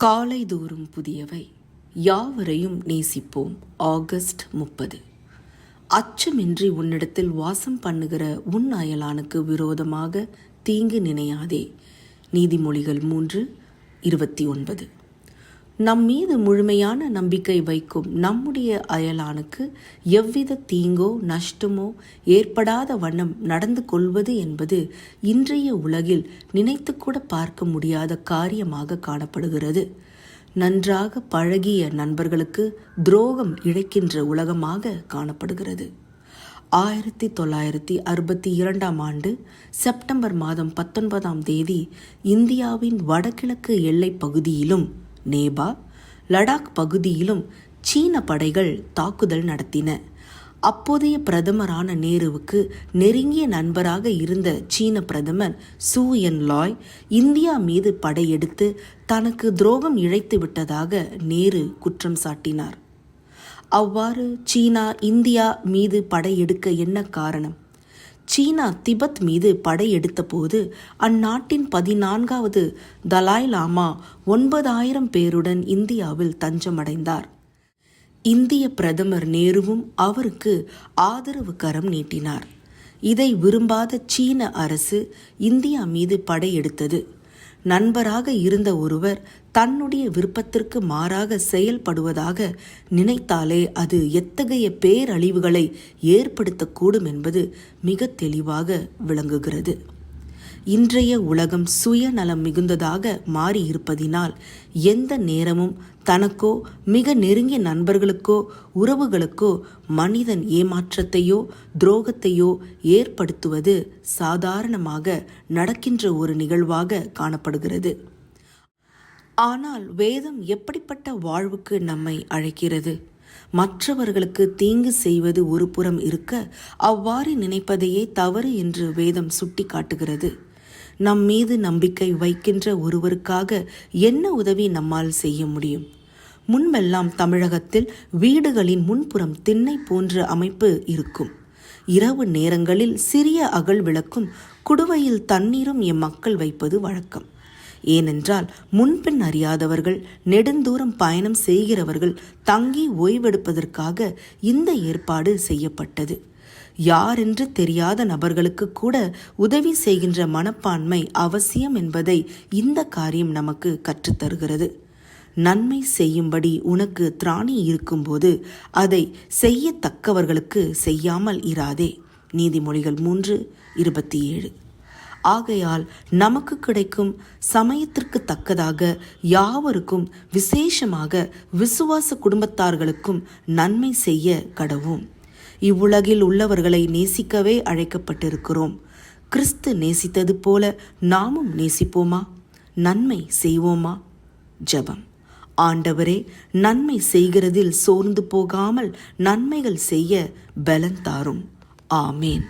காலை தோறும் புதியவை யாவரையும் நேசிப்போம். ஆகஸ்ட் முப்பது. அச்சமின்றி உன்னிடத்தில் வாசம் பண்ணுகிற உன் அயலானுக்கு விரோதமாக தீங்கு நினையாதே. நீதிமொழிகள் மூன்று இருபத்தி ஒன்பது. நம் மீது முழுமையான நம்பிக்கை வைக்கும் நம்முடைய அயலானுக்கு எவ்வித தீங்கோ நஷ்டமோ ஏற்படாத வண்ணம் நடந்து கொள்வது என்பது இன்றைய உலகில் நினைத்துக்கூட பார்க்க முடியாத காரியமாக காணப்படுகிறது. நன்றாக பழகிய நண்பர்களுக்கு துரோகம் இழைக்கின்ற உலகமாக காணப்படுகிறது. ஆயிரத்தி தொள்ளாயிரத்தி அறுபத்தி இரண்டாம் ஆண்டு செப்டம்பர் மாதம் பத்தொன்பதாம் தேதி இந்தியாவின் வடகிழக்கு எல்லைப் பகுதியிலும் நேபா லடாக் பகுதியிலும் சீன படைகள் தாக்குதல் நடத்தின. அப்போதைய பிரதமரான நேருவுக்கு நெருங்கிய நண்பராக இருந்த சீன பிரதமர் சூ என் லாய் இந்தியா மீது படையெடுத்து தனக்கு துரோகம் இழைத்து விட்டதாக நேரு குற்றம் சாட்டினார். அவ்வாறு சீனா இந்தியா மீது படையெடுக்க என்ன காரணம்? சீனா திபெத் மீது படையெடுத்தபோது அந்நாட்டின் பதினான்காவது தலாய் லாமா ஒன்பதாயிரம் பேருடன் இந்தியாவில் தஞ்சமடைந்தார். இந்திய பிரதமர் நேருவும் அவருக்கு ஆதரவு கரம் நீட்டினார். இதை விரும்பாத சீன அரசு இந்தியா மீது படையெடுத்தது நண்பராக இருந்த ஒருவர் தன்னுடைய விருப்பத்திற்கு மாறாக செயல்படுவதாக நினைத்தாலே அது எத்தகைய பேரழிவுகளை ஏற்படுத்தக்கூடும் என்பது மிக தெளிவாக விளங்குகிறது. இன்றைய உலகம் சுயநலம் மிகுந்ததாக மாறியிருப்பதினால் எந்த நேரமும் தனக்கோ மிக நெருங்கிய நண்பர்களுக்கோ உறவுகளுக்கோ மனிதன் ஏமாற்றத்தையோ துரோகத்தையோ ஏற்படுத்துவது சாதாரணமாக நடக்கின்ற ஒரு நிகழ்வாக காணப்படுகிறது. ஆனால் வேதம் எப்படிப்பட்ட வாழ்வுக்கு நம்மை அழைக்கிறது? மற்றவர்களுக்கு தீங்கு செய்வது ஒரு புறம் இருக்க அவ்வாறு நினைப்பதையே தவறு என்று வேதம் சுட்டி காட்டுகிறது நம் மீது நம்பிக்கை வைக்கின்ற ஒருவருக்காக என்ன உதவி நம்மால் செய்ய முடியும்? முன்பெல்லாம் தமிழகத்தில் வீடுகளின் முன்புறம் திண்ணை போன்ற அமைப்பு இருக்கும். இரவு நேரங்களில் சிறிய அகல் விளக்கும் குடுவையில் தண்ணீரும் எம் மக்கள் வைப்பது வழக்கம். ஏனென்றால் முன்பின் அறியாதவர்கள் நெடுந்தூரம் பயணம் செய்கிறவர்கள் தங்கி ஓய்வெடுப்பதற்காக இந்த ஏற்பாடு செய்யப்பட்டது. யாரென்று தெரியாத நபர்களுக்கு கூட உதவி செய்கின்ற மனப்பான்மை அவசியம் என்பதை இந்த காரியம் நமக்கு கற்றுத்தருகிறது. நன்மை செய்யும்படி உனக்கு திராணி இருக்கும்போது அதை செய்யத்தக்கவர்களுக்கு செய்யாமல் இராதே. நீதிமொழிகள் மூன்று இருபத்தி ஏழு ஆகையால் நமக்கு கிடைக்கும் சமயத்திற்கு தக்கதாக யாவருக்கும் விசேஷமாக விசுவாச குடும்பத்தார்களுக்கும் நன்மை செய்ய கடவும் இவ்வுலகில் உள்ளவர்களை நேசிக்கவே அழைக்கப்பட்டிருக்கிறோம். கிறிஸ்து நேசித்தது போல நாமும் நேசிப்போமா? நன்மை செய்வோமா? ஜபம். ஆண்டவரே நன்மை செய்கிறதில் சோர்ந்து போகாமல் நன்மைகள் செய்ய பலன் தாரும். ஆமேன்.